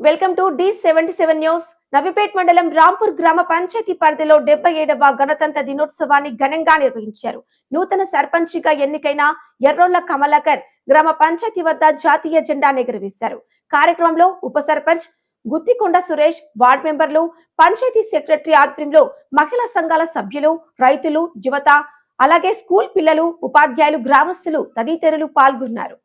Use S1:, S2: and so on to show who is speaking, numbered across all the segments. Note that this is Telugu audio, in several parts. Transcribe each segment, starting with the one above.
S1: Welcome to the seventy seven news. Navipet మండలం రాంపూర్ గ్రామ పంచాయతీ పరిధిలో డెబ్బై ఏడవ గణతంత్ర దినోత్సవాన్ని ఘనంగా నిర్వహించారు. నూతన సర్పంచిగా ఎన్నికైన ఎర్రోళ్ళ కమలాకర్ గ్రామ పంచాయతీ వద్ద జాతీయ జెండా ఎగురవేశారు కార్యక్రమంలో ఉప సర్పంచ్ గుత్తికొండ సురేష్ వార్డు మెంబర్లు పంచాయతీ సెక్రటరీ ఆధ్వర్యంలో మహిళా సంఘాల సభ్యులు రైతులు యువత అలాగే స్కూల్ పిల్లలు ఉపాధ్యాయులు గ్రామస్తులు తదితరులు పాల్గొన్నారు.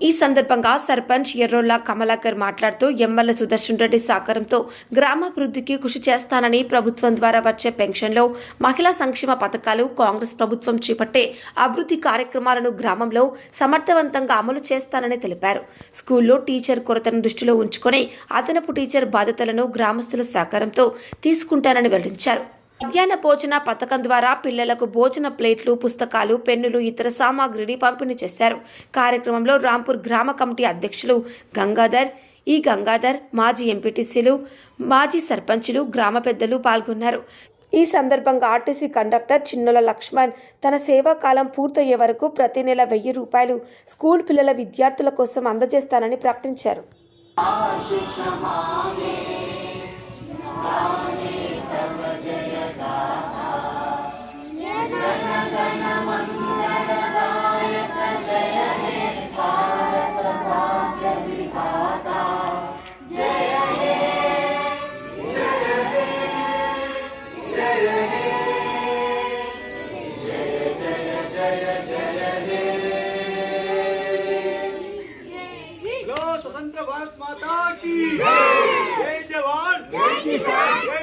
S1: ఈ సందర్భంగా సర్పంచ్ ఎర్రోల్లా కమలాకర్ మాట్లాడుతూ ఎమ్మెల్యే సుదర్శన్ రెడ్డి సహకారంతో గ్రామాభివృద్ధికి కృషి చేస్తానని ప్రభుత్వం ద్వారా వచ్చే పెన్షన్లో మహిళా సంక్షేమ పథకాలు కాంగ్రెస్ ప్రభుత్వం చేపట్టే అభివృద్ధి కార్యక్రమాలను గ్రామంలో సమర్థవంతంగా అమలు చేస్తానని తెలిపారు. స్కూల్లో టీచర్ కొరతను దృష్టిలో ఉంచుకొని అదనపు టీచర్ బాధ్యతలను గ్రామస్తుల సహకారంతో తీసుకుంటానని వెల్లడించారు. మధ్యాహ్న భోజన పథకం ద్వారా పిల్లలకు భోజన ప్లేట్లు పుస్తకాలు పెన్నులు ఇతర సామాగ్రిని పంపిణీ చేశారు. కార్యక్రమంలో రాంపూర్ గ్రామ కమిటీ అధ్యక్షులు గంగాధర్ ఈ గంగాధర్ మాజీ ఎంపీటీసీలు మాజీ సర్పంచులు గ్రామ పెద్దలు పాల్గొన్నారు. ఈ సందర్భంగా ఆర్టీసీ కండక్టర్ చిన్నుల లక్ష్మణ్ తన సేవా కాలం పూర్తయ్యే వరకు ప్రతి నెల వెయ్యి రూపాయలు స్కూల్ పిల్లల విద్యార్థుల కోసం అందజేస్తానని ప్రకటించారు.
S2: भारत माता की। जय। जवान। जय किसान।